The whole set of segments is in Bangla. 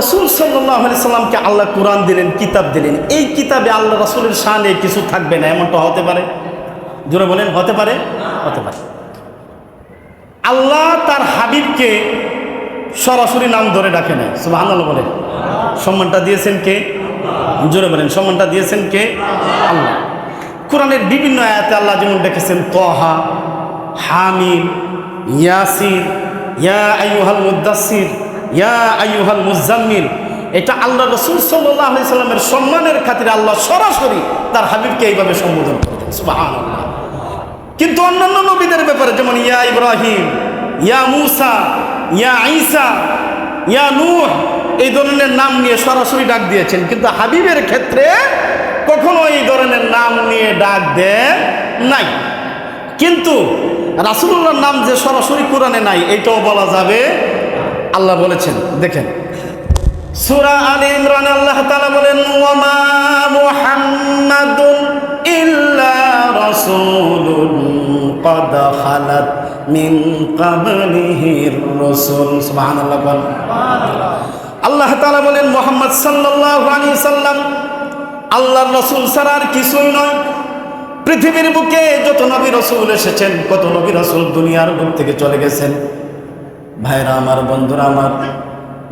রসুল সাল্লামকে আল্লাহ কোরআন দিলেন, কিতাব দিলেন। এই কিতাবে আল্লাহ রসুলের শানে কিছু থাকবে না, এমনটা হতে পারে? জোরে বলেন, হতে পারে? হতে পারে। আল্লাহ তার হাবিবকে সরাসরি নাম ধরে ডাকে না সুবাহ বলেন। সম্মানটা দিয়েছেন কে? জোরে বলেন, সম্মানটা দিয়েছেন কে? আল্লাহ। কোরআনের বিভিন্ন আয়াতে আল্লাহ যেমন ডেকেছেন, তহা হামিদ ইয়াসির, ইয়া আইয়ুহাল মুদাসির ইয়া আইয়ুহাল মুজাম্মিল, এটা আল্লাহ রসুল সাল্লাহ সাল্লামের সম্মানের খাতিরে আল্লাহ সরাসরি তার হাবিবকে এইভাবে সম্বোধন করতেন সুবহানাল্লাহ। কিন্তু অন্যান্য নবীদের ব্যাপারে, যেমন ইয়া ইব্রাহিম, ইয়া মুসা, ইয়া ঈসা, ইয়া নূহ, এই ধরনের নাম নিয়ে সরাসরি ডাক দিয়েছেন। কিন্তু হাবিবের ক্ষেত্রে কখনো এই ধরনের নাম নিয়ে ডাক দেন নাই। কিন্তু রাসুল্লাহর নাম যে সরাসরি কোরআনে নাই, এটাও বলা যাবে আল্লাহ বলেছেন দেখেন সুরা আলী ইমরান আল্লাহ তাআলা বলেন ওয়ামা মুহাম্মাদুন ইল্লা রাসূলুন قد خلت من قبله الرسل سبحان الله বল আল্লাহ তাআলা বলেন মোহাম্মদ সাল্লাল্লাহু আলাইহি সাল্লাম আল্লাহর রাসূল ছাড়া আর কিছুই নয় পৃথিবীর বুকে যত নবী রসুল এসেছেন কত নবী রসুল দুনিয়ার বুক থেকে চলে গেছেন ভাইরা, আমার বন্ধুরা, আমার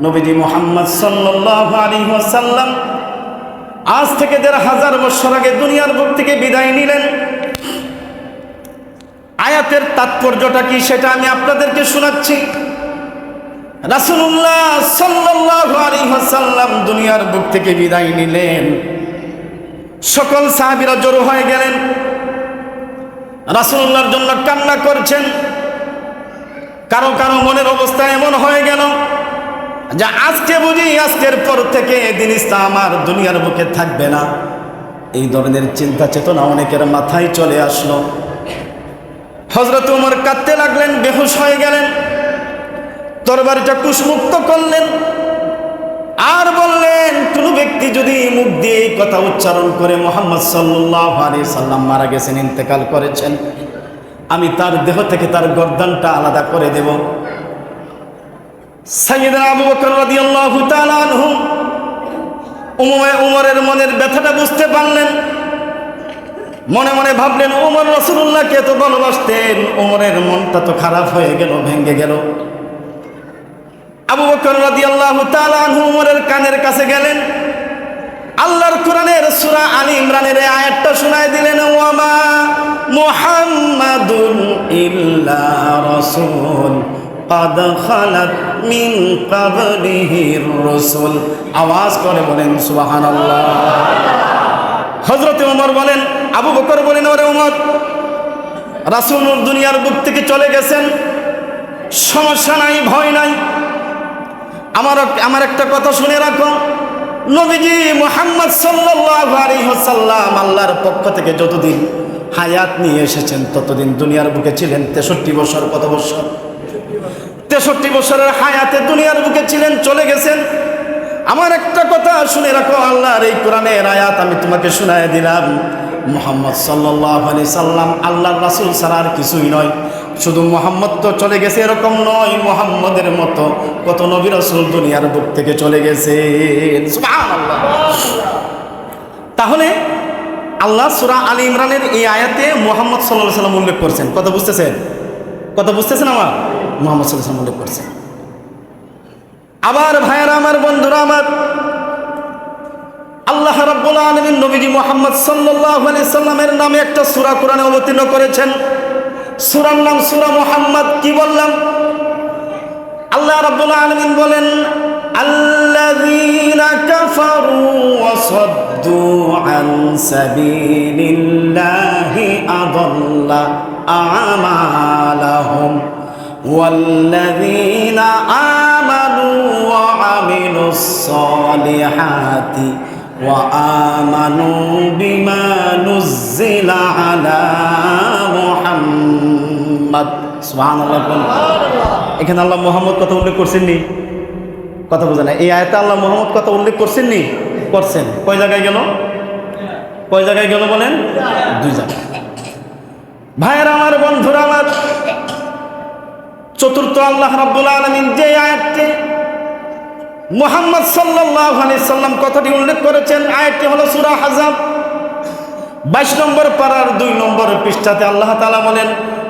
নবীজি মোহাম্মদ সাল্লাল্লাহু আলাইহি ওয়াসাল্লাম আজ থেকে দেড় হাজার বছর আগে দুনিয়ার বুক থেকে বিদায় নিলেন। আয়াতের তাৎপর্যটা কি সেটা আমি আপনাদেরকে শোনাচ্ছি। রাসূলুল্লাহ সাল্লাল্লাহু আলাইহি ওয়াসাল্লাম দুনিয়ার বুক থেকে বিদায় নিলেন। সকল সাহাবীরা জড়ো হয়ে গেলেন। রাসূলুল্লাহর জন্য কান্না করছেন। কারও কারও মনের অবস্থা এমন হয়ে গেল যে আজকে বুঝি আজকের পর থেকে দিন ইসলাম আর দুনিয়ার বুকে থাকবে না। এই ধরনের চিন্তা চেতনা অনেকের মাথায় চলে আসলো। হজরত উমর কাঁদতে লাগলেন, বেহুশ হয়ে গেলেন, তরবারিটা কুশমুক্ত করলেন, আর বললেন, কোন ব্যক্তি যদি মুখ দিয়ে কথা উচ্চারণ করে মোহাম্মদ সাল্লাহ আলী সাল্লাম মারা গেছেন, ইন্তেকাল করেছেন আমি তার দেহ থেকে তার গর্দানটা আলাদা করে দেব। সাইয়েদনা আবু বকর রাদিয়াল্লাহু তাআলা আনহু উমরে উমরের মনের ব্যথাটা বুঝতে পারলেন। মনে মনে ভাবলেন, উমর রাসূলুল্লাহকে তো ভালোবাসতেন, উমরের মনটা তো খারাপ হয়ে গেল, ভেঙে গেল। আবু বকর রাদিয়াল্লাহু তাআলা আনহু উমরের কানের কাছে গেলেন। আল্লাহর কোরআনের সূরা আলী ইমরানের এই আয়াতটা শোনায় দিলেন ওয়ামা মুহাম্মাদুন ইল্লা রাসূল قد خلت من قبله الرسل আওয়াজ করে বলেন সুবহানাল্লাহ হযরতে ওমর বলেন আবু বকর বলেন ওরে ওমর রাসূল দুনিয়ার বুক থেকে চলে গেছেন সমস্যা নাই ভয় নাই আমার আমার একটা কথা শুনে রাখো নবীজি মোহাম্মদ সাল্লাল্লাহু আলাইহি ওয়াসাল্লাম আল্লাহর পক্ষ থেকে যতদিন হায়াত নিয়ে এসেছেন, ততদিন দুনিয়ার বুকে ছিলেন তেষট্টি বছর, কত বছর? তেষট্টি বছরের হায়াতে দুনিয়ার বুকে ছিলেন, চলে গেছেন। আমার একটা কথা শুনে রাখো, আল্লাহর এই কোরআনের আয়াত আমি তোমাকে শোনায় দিলাম। মোহাম্মদ সাল্লাহ আলি সাল্লাম আল্লাহর রাসুল ছাড়া আর কিছুই নয়। শুধু মোহাম্মদ তো চলে গেছে, এরকম নয় মোহাম্মদের মতো। কত নবী রসুল দুনিয়ার বুক থেকে চলে গেছে। তাহলে আল্লাহ সুরা আলী ইমরানের এই আয়াতে মোহাম্মদ সাল্লাহ সাল্লাম উল্লেখ করছেন। কথা বুঝতেছেন? কথা বুঝতেছেন আমার? মোহাম্মদ সাল্লাহ সাল্লাম উল্লেখ করছেন। আবার ভাইয়ারা, আমার বন্ধুরা, আমার আল্লাহ রাব্বুল আলামিন নবীজি মুহাম্মদ সাল্লাল্লাহু আলাইহি সাল্লামের নামে একটা সূরা কোরআনে অবতীর্ণ করেছেন। সূরার নাম সূরা মুহাম্মদ কি বললাম আল্লাহ রাব্বুল আলামিন বলেন আল্লাযীনা কাফারু ওয়া সাদ্দু আন সাবিলিল্লাহি আদাল্লা আমালাহুম والذين آمنوا وعملوا الصالحات وآمنوا بما نزل على محمد সোহান আল্লাহ এখানে আল্লাহ মোহাম্মদ কথা উল্লেখ করছেননি? কথা বোঝা না এই আয়তা আল্লাহ মোহাম্মদ কথা উল্লেখ করছেননি? করছেন। কয় জায়গায় গেল? কয় জায়গায় গেল বলেন? দুই জায়গায়। ভাইয়ের আমার, বন্ধুরা আমার, চতুর্থ আল্লাহ রাব্বুল আলমিন যে আয়াতটি মোহাম্মদ সাল্লাহ আলি সাল্লাম কথাটি উল্লেখ করেছেন, আয়াতটি হল সুরা হাজাব। বাইশ নম্বর পাড়ার দুই নম্বর পৃষ্ঠাতে আল্লাহ তালা বলেন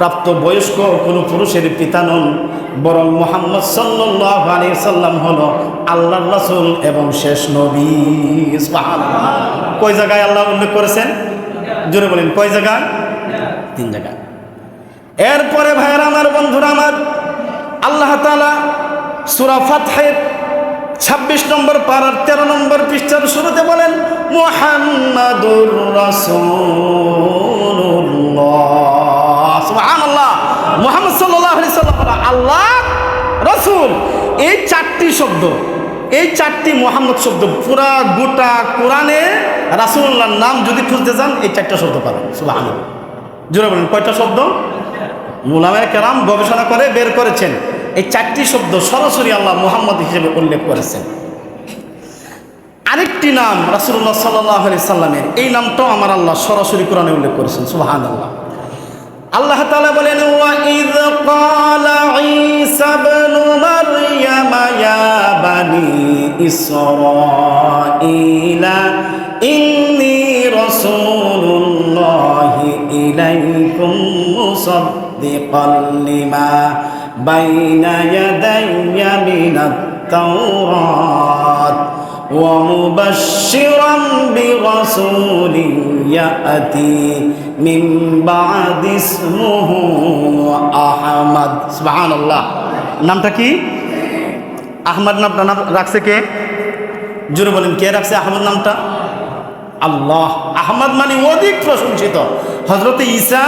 প্রাপ্ত বয়স্ক কোনো পুরুষের পিতা নন, বরং মোহাম্মদ সাল্লাল্লাহু আলাইহি সাল্লাম হল আল্লাহর রাসূল এবং শেষ নবী। কয় জায়গায় আল্লাহ উল্লেখ করেছেন? জোরে বলেন, কয় জায়গায় তিন জায়গায় এরপরে ভাইয়েরা, আমার বন্ধুরা, আমার আল্লাহ তাআলা সূরা ফাতহের ছাব্বিশ নম্বর পাড়ার তেরো নম্বর পৃষ্ঠার শুরুতে বলেন, মোহাম্মদুর রাসূলুল্লাহ রসুল, এই চারটি শব্দ, এই চারটি মোহাম্মদ শব্দ পুরা গোটা কোরআনে রাসূলুল্লাহর নাম যদি খুঁজতে যান, এই চারটা শব্দ পাবেন। সুবহানাল্লাহ। জোরে বলেন, কয়টা শব্দ? মুলামের কেরাম গবেষণা করে বের করেছেন। এই চারটি শব্দ সরাসরি আল্লাহ মুহাম্মদ হিসেবে উল্লেখ করেছেন। আরেকটি নাম রাসুল্লাহ সাল্লাহ সাল্লামের, এই নামটাও আমার আল্লাহ সরাসরি কোরআনে উল্লেখ করেছেন। সুবাহান আল্লাহ আল্লাহ তাআলা বলেন ওয়াইদ ক্বালা ঈসা ইবনু মারইয়াম, ইয়া বানি ইসরাঈলা, ইন্নী রাসূলুল্লাহি ইলাইকুম মুসাদ্দিকান লিমা বাইনা ইয়াদাইয়া মিনাত তাওরাত ومبشرا برسول يأتي من بعد اسمه أحمد سبحان الله নামটা কি আহমদ নামটা নাম রাখছে কে জোরে বলেন কে রাখছে আহমদ নামটা আল্লাহ আহমদ মানে অধিক প্রশংসিত হজরত ঈসা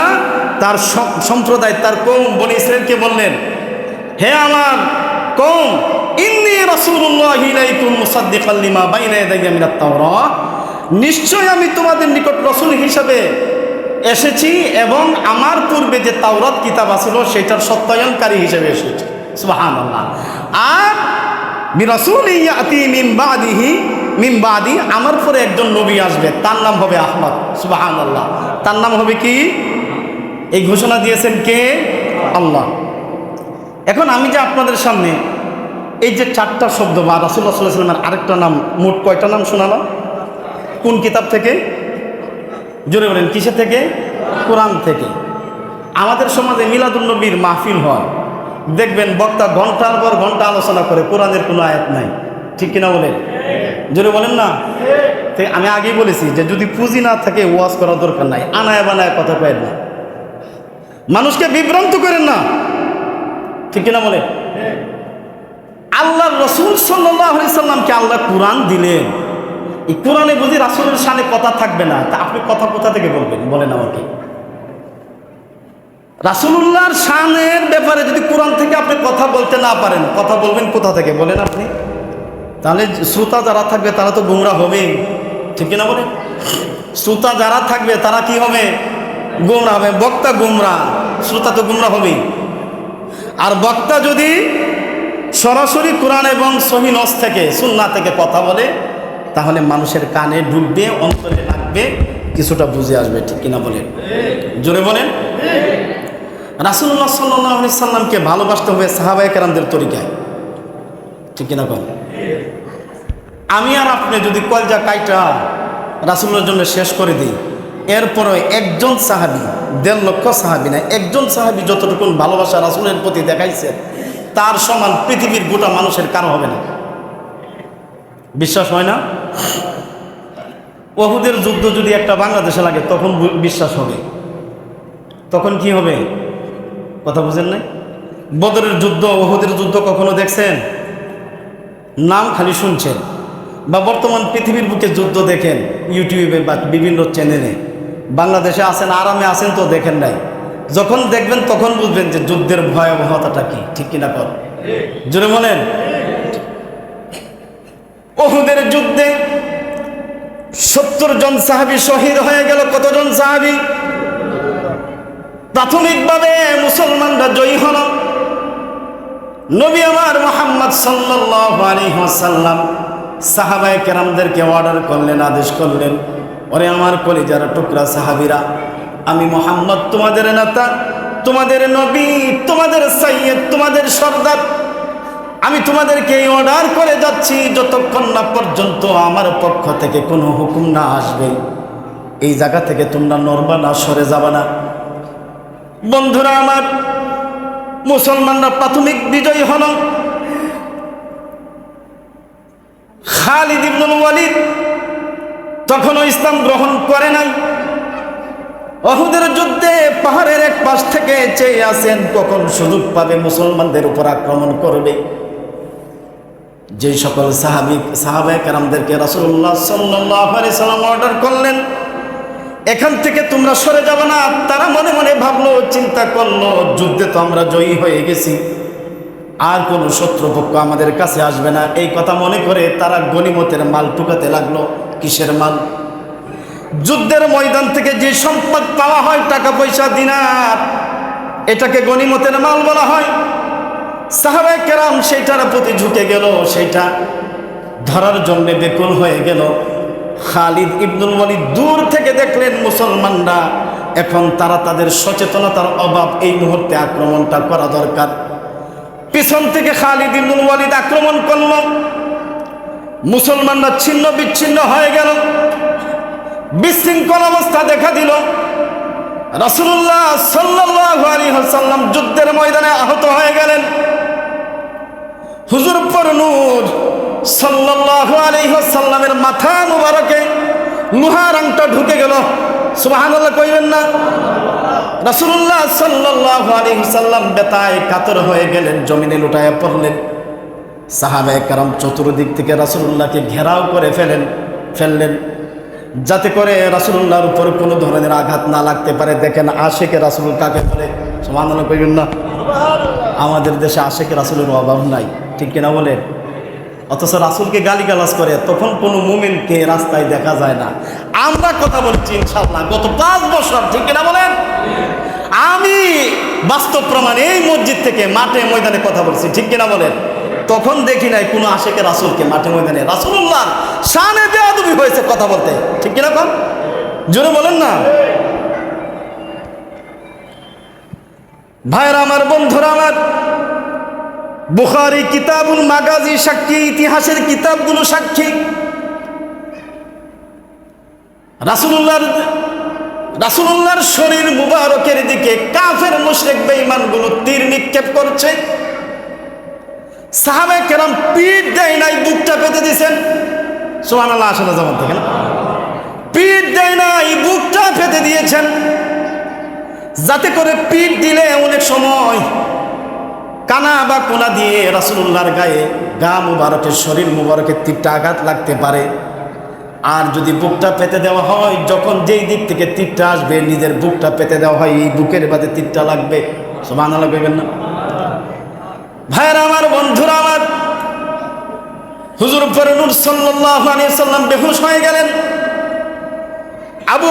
তার সম- সম্প্রদায় তার কৌম বলে ইসরায়েলকে বললেন হে আমার কৌম ইন্নি নিশ্চয় আমি তোমাদের নিকট রসুল হিসাবে এসেছি এবং আমার পূর্বে যে তাওরাত কিতাব আছিল সেটার সত্যায়নকারী হিসেবে এসেছি। আর আমার পরে একজন নবী আসবে, তার নাম হবে আহমদ। সুবাহান আল্লাহ তার নাম হবে কি? এই ঘোষণা দিয়েছেন কে? আল্লাহ। এখন আমি যে আপনাদের সামনে এই যে চারটা শব্দ বা রাসুল্লাহ সাল্লাহ সাল্লামের আরেকটা নাম, মোট কয়টা নাম শোনালাম কোন কিতাব থেকে? জোরে বলেন কিসে থেকে? কোরআন থেকে। আমাদের সমাজে মিলাদুন্নবীর মাহফিল হয়। দেখবেন বক্তা ঘণ্টার পর ঘণ্টা আলোচনা করে কোরআনের কোনো আয়াত নাই। ঠিক কিনা বলেন? জোরে বলেন না? আমি আগেই বলেছি যে যদি পুঁজি না থাকে, ওয়াজ করার দরকার নাই। আনায় বানায় কথা কয়েন না। মানুষকে বিভ্রান্ত করেন না। ঠিক কিনা বলে আল্লাহ রসুল সাল্লাহ সাল্লামকে আল্লাহ কোরআন দিলেন। এই কোরআনে বুঝি রাসুলের সামনে কথা থাকবে না। তা আপনি কথা কোথা থেকে বলবেন? বলেন আমাকে। রাসুলুল্লাহর শানের ব্যাপারে যদি কোরআন থেকে আপনি কথা বলতে না পারেন, কথা বলবেন কোথা থেকে? বলেন আপনি। তাহলে শ্রোতা যারা থাকবে তারা তো গুমরা হবে। ঠিক কিনা বলেন? শ্রোতা যারা থাকবে তারা কি হবে? গুমরা হবে। বক্তা গুমরা। শ্রোতা তো গুমরা হবেই। আর বক্তা যদি সরাসরি কোরআন এবং সহিনস থেকে সুন্না থেকে কথা বলে, তাহলে মানুষের কানে ঢুকবে অন্তরে লাগবে, কিছুটা বুঝে আসবে, ঠিক কিনা বলেন? জোরে বলেন? রাসুল্লাহ সাল্লি সাল্লামকে ভালোবাসতে হবে সাহাবাই কেরামদের তরিকায়। ঠিক কিনা বলেন? আমি আর আপনি যদি কলজা কাইটা রাসুল্লার জন্য শেষ করে দিই এরপরে একজন সাহাবি, দেড় লক্ষ সাহাবি না, একজন সাহাবি যতটুকু ভালোবাসা রাসুলের প্রতি দেখাইছে তার সমান পৃথিবীর গোটা মানুষের কারও হবে না। বিশ্বাস হয় না? ওহুদের যুদ্ধ যদি একটা বাংলাদেশে লাগে, তখন বিশ্বাস হবে। তখন কি হবে? কথা বুঝেন নাই? বদরের যুদ্ধ, ওহুদের যুদ্ধ কখনো দেখছেন? নাম খালি শুনছেন। বা বর্তমান পৃথিবীর বুকে যুদ্ধ দেখেন, ইউটিউবে বা বিভিন্ন চ্যানেলে বাংলাদেশে আছেন, আরামে আছেন তো দেখেন নাই। যখন দেখবেন, তখন বুঝবেন যে যুদ্ধের ভয়াবহতাটা কি, ঠিক কিনা কর জোরে বলেন। ওহুদের যুদ্ধে সত্তর জন সাহাবি শহীদ হয়ে গেল। কতজন সাহাবি? প্রাথমিকভাবে মুসলমানরা জয়ী হল। নবী আমার মোহাম্মদ আলাইহি ওয়াসাল্লাম কেরামদেরকে অর্ডার করলেন, আদেশ করলেন, ওরে আমার কলিজার টুকরা সাহাবীরা আমি মোহাম্মদ, তোমাদের নেতা, তোমাদের নবী, তোমাদের সাইয়্যেদ তোমাদের সর্দার। আমি তোমাদেরকে এই অর্ডার করে যাচ্ছি, যতক্ষণ না পর্যন্ত আমার পক্ষ থেকে কোনো হুকুম না আসবে। এই জায়গা থেকে তোমরা নড়বা না, সরে যাবা না। বন্ধুরা আমার, মুসলমানরা প্রাথমিক বিজয়ী হল। খালিদ ইবনুল ওয়ালিদ তখনও ইসলাম গ্রহণ করে নাই। অহুদের যুদ্ধে পাহাড়ের এক পাশ থেকে চেয়ে আসেন কখন সুযোগ পাবে মুসলমানদের উপর আক্রমণ করবে। যে সকল সাহাবিক সাহাবায়ে কারামদেরকে আলাইহি সাল্লাম অর্ডার করলেন, এখান থেকে তোমরা সরে যাবে না। তারা মনে মনে ভাবলো, চিন্তা করল, যুদ্ধে তো আমরা জয়ী হয়ে গেছি। আর কোনো শত্রুপক্ষ আমাদের কাছে আসবে না। এই কথা মনে করে তারা গনিমতের মাল টুকাতে লাগল। কিসের মাল? যুদ্ধের ময়দান থেকে যে সম্পদ পাওয়া হয়, টাকা পয়সা, দিনার, এটাকে গনিমতের মাল বলা হয়। সাহাবায়ে কেরাম সেইটার প্রতি ঝুঁকে গেল, সেইটা ধরার জন্য বেকুল হয়ে গেল। খালিদ ইবনুল ওয়ালিদ দূর থেকে দেখলেন মুসলমানরা, এখন তারা তাদের সচেতনতার অভাব, এই মুহূর্তে আক্রমণটা করা দরকার। পিছন থেকে খালিদ ইবনুল আক্রমণ করল, মুসলমানরা ছিন্ন বিচ্ছিন্ন হয়ে গেল। বিশৃঙ্খল অবস্থা দেখা দিল। রাসূলুল্লাহ সাল্লাল্লাহু আলাইহি ওয়াসাল্লাম যুদ্ধের ময়দানে আহত হয়ে গেলেন। হুজুর নূর ওয়াসাল্লামের মাথা মুবারকে লোহার আংটা ঢুকে গেল। সুবহানাল্লাহ কইবেন না। রাসূলুল্লাহ সাল্লাল্লাহু আলাইহি ওয়াসাল্লাম বেতায় কাতর হয়ে গেলেন, জমিনে লুটায় পড়লেন। সাহাবায়ে কারাম চতুর্দিক থেকে রাসূলুল্লাহকে ঘেরাও করে ফেলেন ফেললেন। যাতে করে রাসূলুল্লাহর উপর কোনো ধরনের আঘাত না লাগতে পারে। দেখেন আশেকে রাসূল কাকে বলে? সুবহানাল্লাহ, কইবেন না? আমাদের দেশে আশেকে রাসূলের অভাব নাই। ঠিক কিনা বলেন? অথচ রাসূলকে গালিগালাজ করে, তখন কোনো মুমিনকে রাস্তায় দেখা যায় না। আমরা কথা বলছি ইনশাআল্লাহ, গত পাঁচ বছর, ঠিক কিনা বলেন? আমি বাস্তব প্রমাণ এই মসজিদ থেকে মাঠে ময়দানে কথা বলছি, ঠিক কিনা বলেন? তখন দেখি নাই কোনো আশেকে রাসূলকে মাঠে ময়দানে। রাসূলুল্লাহ শানে বেয়াদবি হয়েছে কথা বলতে। ঠিক কিনা কম জোরে বলেন না। ভাইরা আমার বন্ধুরা আমার, বুখারি কিতাবুল মাগাজি সাক্ষী, ইতিহাসের কিতাবগুলো সাক্ষী। রাসূলুল্লাহর রাসূলুল্লাহর শরীর মুবারকের দিকে কাফের মুশরিক বেঈমানগুলো তীর নিক্ষেপ করছে। সাহাবে কেরাম পিঠ দেয় নাই, বুকটা পেতে দিছেন সুবহানাল্লাহ আসলে যেমন থেকে না? পিঠ দেয় নাই, বুকটা পেতে দিয়েছেন। যাতে করে পিঠ দিলে অনেক সময় কানা বা কোনা দিয়ে রাসূলুল্লাহর গায়ে গা মুবারকের শরীর মুবারকের তীরটা আঘাত লাগতে পারে। আর যদি বুকটা পেতে দেওয়া হয়, যখন যেই দিক থেকে তীরটা আসবে, নিজের বুকটা পেতে দেওয়া হয়, এই বুকের বাদে তীরটা লাগবে। সুবহানাল্লাহ কইবেন না? ভাইয়ের আমার, বন্ধুরা আমার, হুজুর ফরনুর সাল্লাল্লাহু আলাইহি সাল্লাম বেহুশ হয়ে গেলেন। আবু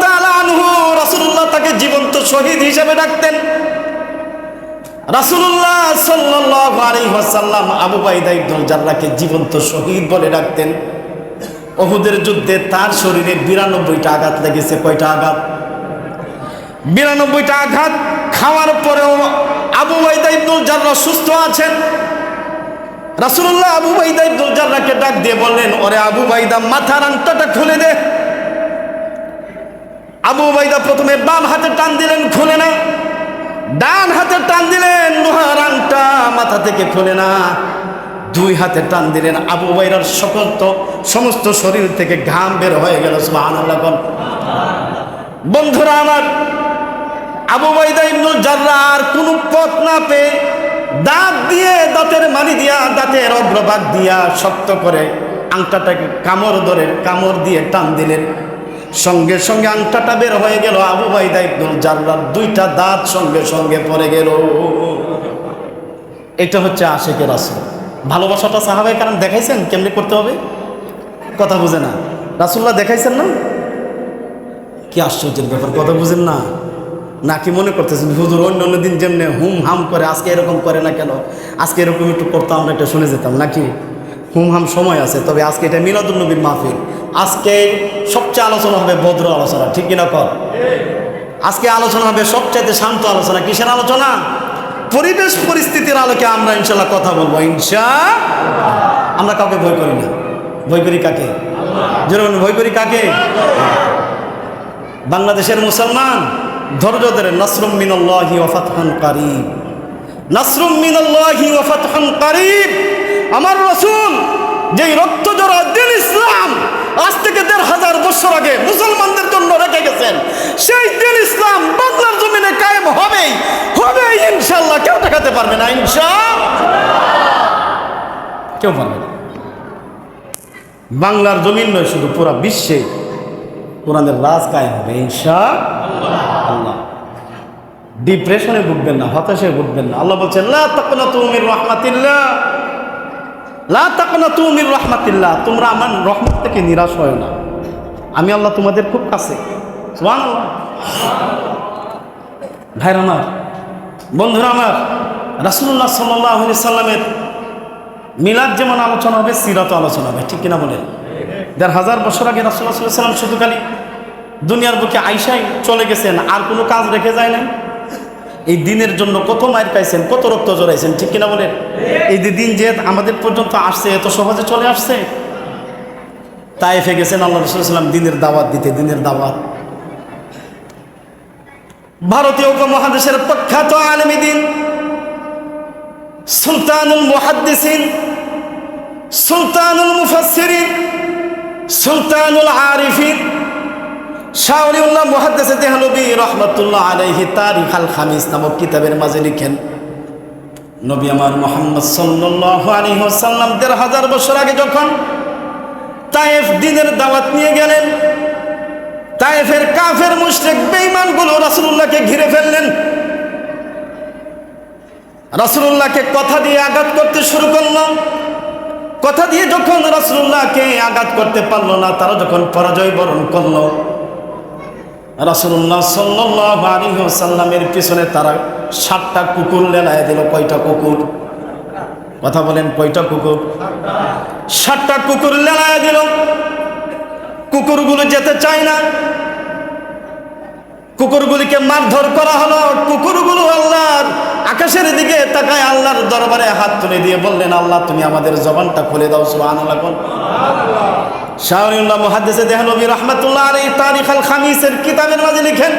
তাআলা আনহু তাকে জীবন্ত শহীদ হিসেবে ডাকতেন। রাসূলুল্লাহ আবু জীবন্ত শহীদ বলে ডাকতেন। ওহুদের যুদ্ধে তার শরীরে বিরানব্বইটা আঘাত লেগেছে। কয়টা আঘাত? বিরানব্বইটা আঘাত, খাওয়ার পরেও আবু বাইদা ইবনুল জাররাহ সুস্থ আছেন। রাসূলুল্লাহ আবু বাইদা ইবনুল জাররাহকে ডাক দিয়ে বললেন, ওরে আবু বাইদা মাথার আংটাটা খুলে দে। আবু বাইদা প্রথমে বাম হাতে টান দিলেন, খুলে না। ডান হাতে টান দিলেন, লোহার আংটা মাথা থেকে খুলে না। দুই হাতে টান দিলেন আবু বাইরার সকল তো, সমস্ত শরীর থেকে ঘাম বের হয়ে গেল কোন বন্ধুরা আমার, আবু বাইদা ইবনুল জাররা আর কোনো পথ না পেয়ে দাঁত দিয়ে দাঁতের মানি দিয়া দাঁতের অগ্রভাগ দিয়া শক্ত করে আংটাটাকে কামড় ধরে, কামড় দিয়ে টান দিলেন। সঙ্গে সঙ্গে আংটাটা বের হয়ে গেল আবু বাইদা ইবনুল জাররার। দুইটা দাঁত সঙ্গে সঙ্গে পড়ে গেল। এটা হচ্ছে আশেকের আসল। ভালোবাসাটা সাহাবাই কারণ দেখাইছেন? কেমনি করতে হবে? কথা বুঝে না। রাসুল্লাহ দেখাইছেন না? কি আশ্চর্যের ব্যাপার, কথা বুঝেন না? নাকি মনে করতেছেন, হুজুর, অন্য অন্য দিন যেমনি হুম হাম করে, আজকে এরকম করে না কেন? আজকে এরকম একটু করতাম, আমরা একটা শুনে যেতাম। নাকি? হুম হাম সময় আছে, তবে আজকে এটা মিলাদুলনবীর মাহফিল। আজকে সবচেয়ে আলোচনা হবে ভদ্র আলোচনা, ঠিক কিনা কর আজকে আলোচনা হবে সবচাইতে শান্ত আলোচনা, কিসের আলোচনা? পরিবেশ পরিস্থিতির আলোকে আমরা ইনশাল্লাহ কথা বলব ইনশা আমরা কাউকে ভয় করি না। ভয় করি কাকে? যেরকম ভয় করি কাকে? বাংলাদেশের মুসলমান ধৈর্য ধরে নাসরুম মিনাল্লাহি ওয়া ফাতহুন কারীব। নাসরুম মিনাল্লাহি ওয়া ফাতহুন কারীব। আমার রাসূল যেই রক্ত জড়া দিন ইসলাম, আজ থেকে দেড় হাজার বছর আগে মুসলমানদের জন্য রেখে গেছেন। সেই দিন ইসলাম বাংলার জমিনে কায়েম হবেই হবে ইনশাল্লাহ কেউ ঠেকাতে পারবে না ইনশা কেউ পারবে না। বাংলার জমিন নয়, শুধু পুরা বিশ্বে। কোরআনের রাজ কায়েম হবে ইনশা আল্লাহ ডিপ্রেশনে ভুগবেন না, হতাশায় ভুগবেন না। আল্লাহ বলছেন, লা তাকনা তুমির রহমাতিল্লাহ, লা তাকনা তুমির রহমাতিল্লাহ। তোমরা আমার রহমত থেকে নিরাশ হয় না। আমি আল্লাহ তোমাদের খুব কাছে। ভাইরা আমার, বন্ধুরা আমার, রাসূলুল্লাহ সাল্লাল্লাহু আলাইহি সাল্লামের মিলাদ যেমন আলোচনা হবে সিরাত আলোচনা হবে, ঠিক কিনা বলেন? দেড় হাজার বছর আগে রাসুল্লাহ সাল্লাম শুধু খালি দুনিয়ার বুকে আইসাই চলে গেছেন, আর কোনো কাজ রেখে যায় নাই? এই দিনের জন্য কত মায়ের পাইছেন কত রক্ত জড়াইছেন ঠিক কিনা বলেন? এই যে দিন যে আমাদের পর্যন্ত আসছে, এত সহজে চলে আসছে? তাই এফে গেছেন আল্লাহ রসুলাম দিনের দাওয়াত দিতে, দিনের দাওয়াত। ভারতীয় উপমহাদেশের প্রখ্যাত আলমী দিন, সুলতানুল মুহাদ্দিসিন, সুলতানুল মুফাসসিরিন সুলতানুল আরিফিন শাহরিউল্লাহ মুহাদ্দিসে দেহলবি রহমতুল্লাহ আলাইহি তারিখ আল নামক কিতাবের মাঝে লিখেন, নবী আমার মোহাম্মদ সাল্লাল্লাহু আলাইহি ওয়াসাল্লাম দেড় হাজার বছর আগে যখন তায়েফ দিনের দাওয়াত নিয়ে গেলেন, তায়েফের কাফের মুশরিক বেঈমানগুলো রাসূলুল্লাহকে ঘিরে ফেললেন। রাসূলুল্লাহকে কথা দিয়ে আঘাত করতে শুরু করলাম কথা দিয়ে যখন রাসূলুল্লাহকে আঘাত করতে পারল না, তারা যখন পরাজয় বরণ করল আলাইহি ওয়াসাল্লামের পিছনে তারা সাতটা কুকুর লেলায় দিল। কয়টা কুকুর? কথা বলেন, কয়টা কুকুর? সাতটা কুকুর লেলায় দিল। কুকুরগুলো যেতে চায় না। কুকুরগুলিকে মারধর করা হলো। কুকুরগুলো আল্লাহর আকাশের দিকে তাকায় আল্লাহর দরবারে হাত তুলে দিয়ে বললেন, আল্লাহ, তুমি আমাদের জবানটা খুলে দাও, সুবহানাল্লাহ কোন শাহরিউল্লাহ মুহাদ্দিসে দেহলবী রহমাতুল্লাহ আলাইহি তারিখ আল খামিসের কিতাবের মাঝে লিখেন,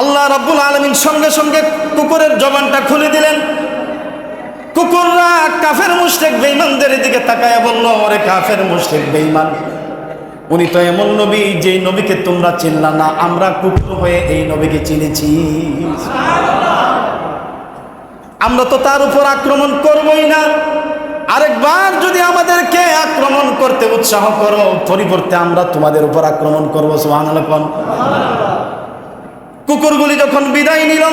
আল্লাহ রাব্বুল আলামিন সঙ্গে সঙ্গে কুকুরের জবানটা খুলে দিলেন। কুকুররা কাফের মুশরিক বেঈমানদের দিকে তাকায় বলল, ওরে কাফের মুশরিক বেঈমান উনি তো এমন নবী যেই নবীকে তোমরা চিনলা না, আমরা কুকুর হয়ে এই নবীকে চিনেছি। আমরা তো তার উপর আক্রমণ করবই না। আরেকবার যদি আমাদেরকে আক্রমণ করতে উৎসাহ করো, পরিবর্তে আমরা তোমাদের উপর আক্রমণ করব সোহান কুকুরগুলি যখন বিদায় নিল,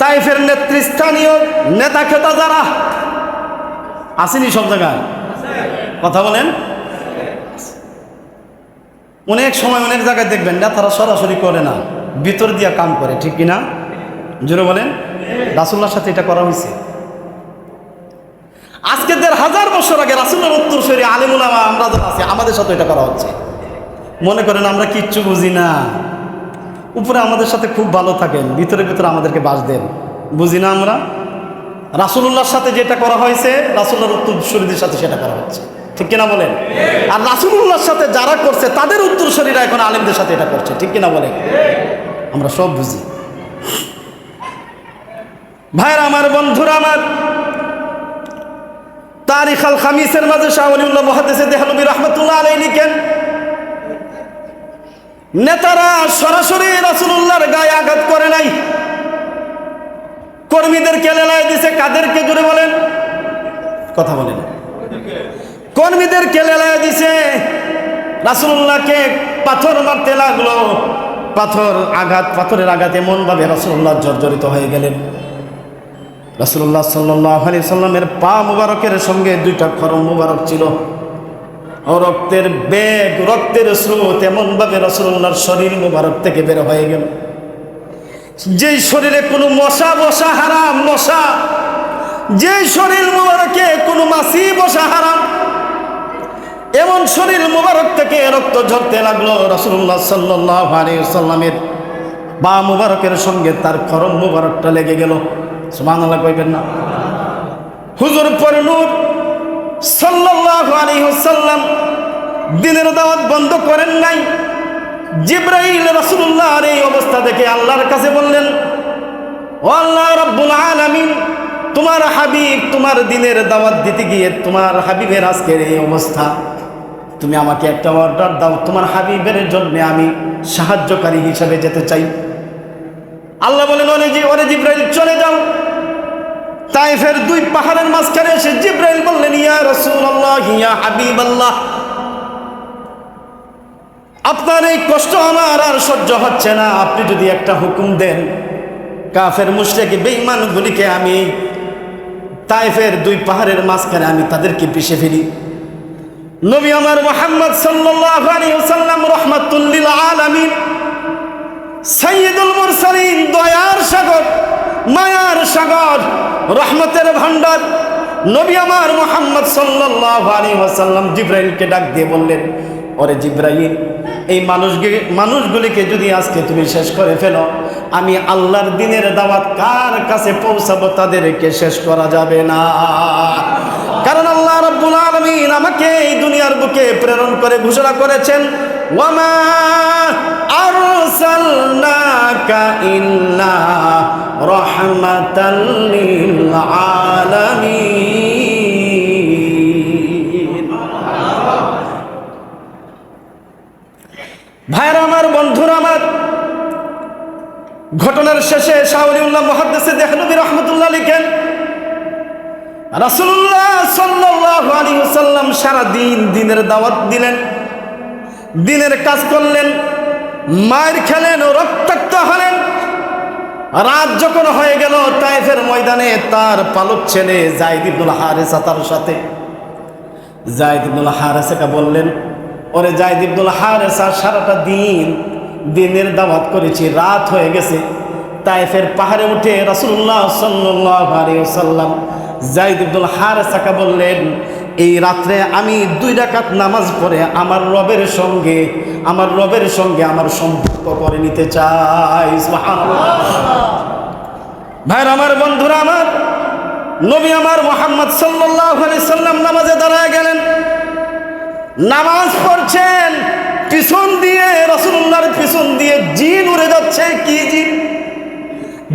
তাইফের নেতৃস্থানীয় নেতা খেতা যারা, আসেনি সব জায়গায়? কথা বলেন। অনেক সময় অনেক জায়গায় দেখবেন না, তারা সরাসরি করে না। ভিতর দিয়া কাম করে, ঠিক কিনা? জোরে বলেন। রাসুল্লার সাথে এটা করা হয়েছে। আজকে দেড় হাজার বছর আগে রাসুল্লার উত্তর শরী আলিমুলামা আমরা যারা আছি, আমাদের সাথে এটা করা হচ্ছে। মনে করেন আমরা কিচ্ছু বুঝি না। উপরে আমাদের সাথে খুব ভালো থাকেন, ভিতরে ভিতরে আমাদেরকে বাস দেন। বুঝি না আমরা? রাসুলুল্লাহর সাথে যেটা করা হয়েছে রাসুল্লাহর উত্তরসূরিদের সাথে সেটা করা হচ্ছে। ঠিক কিনা বলেন? আর রাসুলুল্লাহর সাথে যারা করছে, তাদের উত্তরসূরিরা এখন আলেমদের সাথে এটা করছে, ঠিক কিনা বলেন? আমরা সব বুঝি। ভাইরা আমার, বন্ধুরা আমার, তারিখ আল খামিসের মাঝে শাহলিউল্লাহ মহাদেশে দেহানবী রহমতুল্লাহ আলাই লিখেন, নেতারা সরাসরি রাসুলুল্লাহর গায়ে আঘাত করে নাই। কর্মীদেরকে লেলায় দিছে, কাদেরকে জুড়ে বলেন? কথা বলেন। কর্মীদেরকে লেলায় দিছে? রাসুল্লাহকে পাথর মারতে লাগল। পাথর আঘাত, পাথরের আঘাতে এমনভাবে রাসুল্লাহ জর্জরিত হয়ে গেলেন। রাসুল্লাহ সাল্লাহ আলি সাল্লামের পা মুবারকের সঙ্গে দুইটা খরম মুবারক ছিল। রক্তের বেগ, রক্তের স্রোত এমনভাবে রসুল্লাহর শরীর মুবারক থেকে বের হয়ে গেল। যেই শরীরে কোনো মশা বসা হারাম, মশা। যে শরীর মুবারকে কোনো মাসি বসা হারাম। এমন শরীর মুবারক থেকে রক্ত ঝরতে লাগল রসুল্লাহ সাল্লাহ আলী সাল্লামের বা মুবারকের সঙ্গে তার খরম মুবারকটা লেগে গেল। সুমান আল্লাহ কইবেন না। হুজুর পরে নূর সাল্লাল্লাহু আলাইহি ওয়াসাল্লাম দিনের দাওয়াত বন্ধ করেন নাই। জিব্রাইল রাসূলুল্লাহর এই অবস্থা দেখে আল্লাহর কাছে বললেন, ও আল্লাহ রাব্বুল আলামিন, তোমার হাবিব তোমার দিনের দাওয়াত দিতে গিয়ে তোমার হাবিবের আজকের এই অবস্থা তুমি আমাকে একটা অর্ডার দাও, তোমার হাবিবের জন্য আমি সাহায্যকারী হিসাবে যেতে চাই। আল্লাহ বলেন ওরে জি ওরে জিব্রাইল, চলে যাও। তাইফের দুই পাহাড়ের মাঝখানে এসে জিব্রাইল বললেন, ইয়া রাসূলুল্লাহ, ইয়া হাবিবাল্লাহ, আপনার এই কষ্ট আমার আর সহ্য হচ্ছে না। আপনি যদি একটা হুকুম দেন, কাফের মুশরিক বেঈমানগুলিকে আমি, তাইফের দুই পাহাড়ের মাঝখানে আমি তাদেরকে পিষে ফেলি। নবী আমার মোহাম্মদ সাল্লাল্লাহু আলাইহি ওয়াসাল্লাম লিল আলামিন, সাইয়্যিদুল মুরসালিন, দয়ার সাগর, মায়ার সাগর, রহমতের ভান্ডার নবী আমার মোহাম্মদ সাল্লাল্লাহু আলাইহি ওয়াসাল্লাম জিব্রাইলকে ডাক দিয়ে বললেন, ওরে জিব্রাইল, এই মানুষকে, মানুষগুলিকে যদি আজকে তুমি শেষ করে ফেলো, আমি আল্লাহর দিনের দাওয়াত কার কাছে পৌঁছাবো তাদেরকে শেষ করা যাবে না। রাব্বুল আলামিন আমাকে এই দুনিয়ার বুকে প্রেরণ করে ঘোষণা করেছেন, ওয়ামা আরসালনাকা ইল্লা রাহমাতাল লিল আলামিন। ভাইরা আমার, বন্ধুরা আমার, ঘটনার শেষে শাহরিউল্লাহ মহাদ্দেশে দেহনবী রহমতুল্লাহ লিখেন সাল্লাম সারাদিন দিনের দাওয়াত দিলেন, দিনের কাজ করলেন খেলেন রক্তাক্ত হলেন। রাত যখন হয়ে গেল ময়দানে তার পালক ছেলে জাইদ ইবনুল হারেসা তার সাথে। জাইদ ইবনুল হারেসাকে বললেন, ওরে জাইদ ইবনুল হারেসা, সারাটা দিন দিনের দাওয়াত করেছি, রাত হয়ে গেছে। তাইফের পাহাড়ে উঠে রাসুল্লাহ সাল্লাহ আলী সাল্লাম জাইদ ইবনুল হারেসাকে বললেন, এই রাত্রে আমি দুই রাকাত নামাজ পড়ে আমার রবের সঙ্গে, আমার রবের সঙ্গে আমার সম্পর্ক করে নিতে চাই। ভাইর আমার বন্ধুরা আমার, নবী আমার মোহাম্মদ সাল্লাহ সাল্লাম নামাজে দাঁড়ায় গেলেন। নামাজ পড়ছেন, পিছন দিয়ে রসুল্লাহর পিছন দিয়ে জিন উড়ে যাচ্ছে। কি জিন?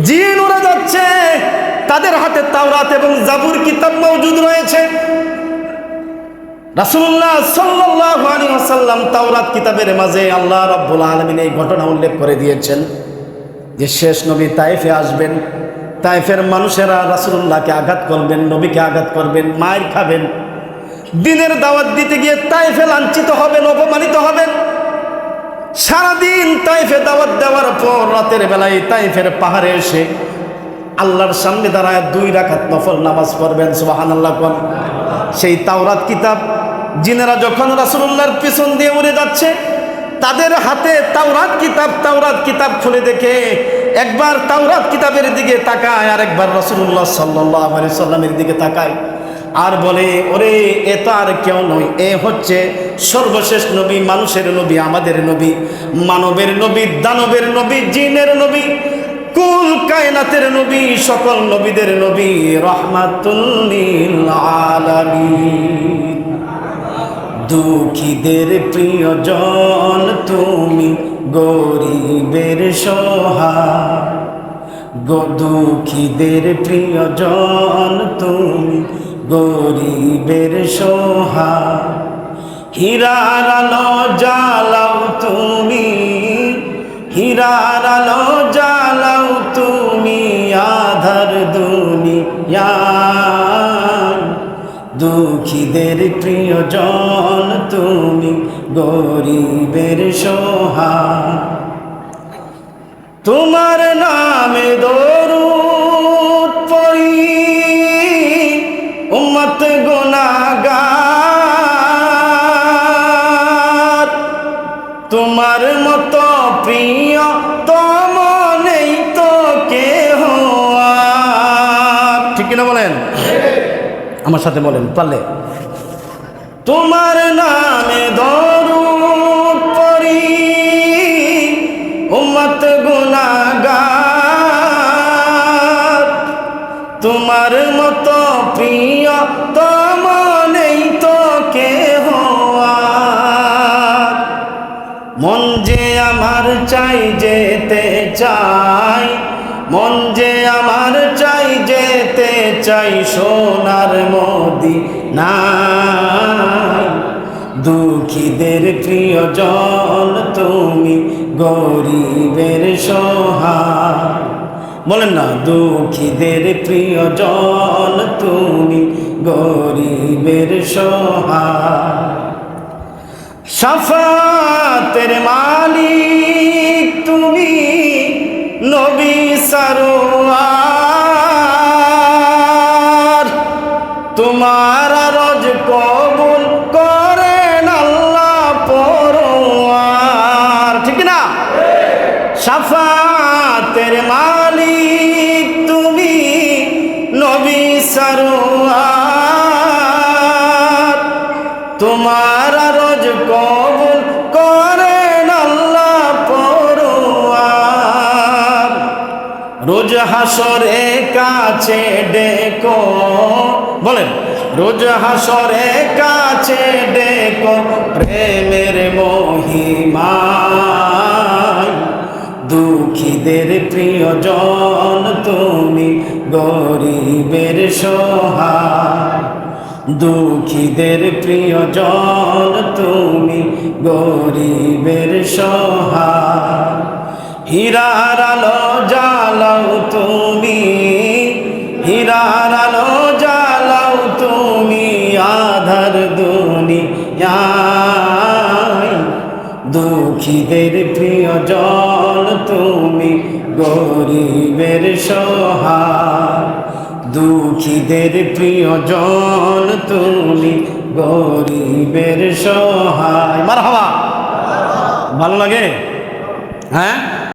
জিন উড়ে যাচ্ছে, তাদের হাতে তাওরাত এবং জাবুর কিতাব মজুদ রয়েছে। রাসুল্লাহ সাল্লাহ আলী তাওরাত কিতাবের মাঝে আল্লাহ রব্বুল আলমিন এই ঘটনা উল্লেখ করে দিয়েছেন যে শেষ নবী তাইফে আসবেন, তাইফের মানুষেরা রাসুল্লাহকে আঘাত করবেন, নবীকে আঘাত করবেন, মায়ের খাবেন। দিনের দাওয়াত দিতে গিয়ে তাইফে লাঞ্ছিত হবেন, অপমানিত হবেন। সারাদিন তাইফে দাওয়াত দেওয়ার পর রাতের বেলায় তাইফের পাহাড়ে এসে আল্লাহর সামনে দাঁড়ায় দুই রাখাত নফল নামাজ পড়বেন সুবাহান আল্লাহ কন। সেই তাওরাত কিতাব, জিনেরা যখন রাসুল্লাহর পিছন দিয়ে উড়ে যাচ্ছে, তাদের হাতে তাওরাত কিতাব তাওরাত কিতাব খুলে দেখে একবার তাওরাত কিতাবের দিকে তাকায় আর একবার রসুল্লাহ সাল্লাহ সাল্লামের দিকে তাকায়। আর বলে, ওরে, এ তো আর কেউ নয়। এ হচ্ছে সর্বশেষ নবী, মানুষের নবী, আমাদের নবী, মানবের নবী, দানবের নবী, জিনের নবী, কুল কায়নাতের নবী, সকল নবীদের নবী, রহমাতুল্লিল আলামিন। দুঃখীদের প্রিয়জন, তুমি গরিবের সহায় গো, দুঃখীদের প্রিয়জন, তুমি গরিবের সহায় হীরার আলো জ্বালাও তুমি, হীরার আলো জ্বালাও তুমি আধার দুনিয়া দুঃখীদের প্রিয় প্রিয়জন তুমি গরিবের সহায় তোমার নামে দরুদ তোমার মতো প্রিয় তম নেই তো কেহ ঠিক কিনা বলেন? আমার সাথে বলেন পারলে। তোমার নামে চাই। মন যে আমার চাই, যেতে চাই সোনার মোদি নাই দুঃখীদের প্রিয় জল তুমি গরিবের সহায়। বলেন না, দুঃখীদের প্রিয় জল তুমি গরিবের সহায়। সাফাতের মালিক তুমি নবী সারোয়ার। হাসরে কাছে ডেকো। বলেন, রোজ হাসরে কাছে ডেকো, প্রেমের মহিমায়। দুঃখীদের প্রিয়জন তুমি গরিবের সহায়। দুঃখীদের প্রিয়জন তুমি গরিবের সহায়। হীরার আলো জ্বালাও তুমি, হীরার আলো জ্বালাও তুমি, আধার দুনিয়ায়। দুঃখীদের প্রিয় জল তুমি, গরিবের সহায় দুঃখীদের প্রিয় জল তুমি, গরিবের সহায় মার হওয়া ভালো লাগে? হ্যাঁ?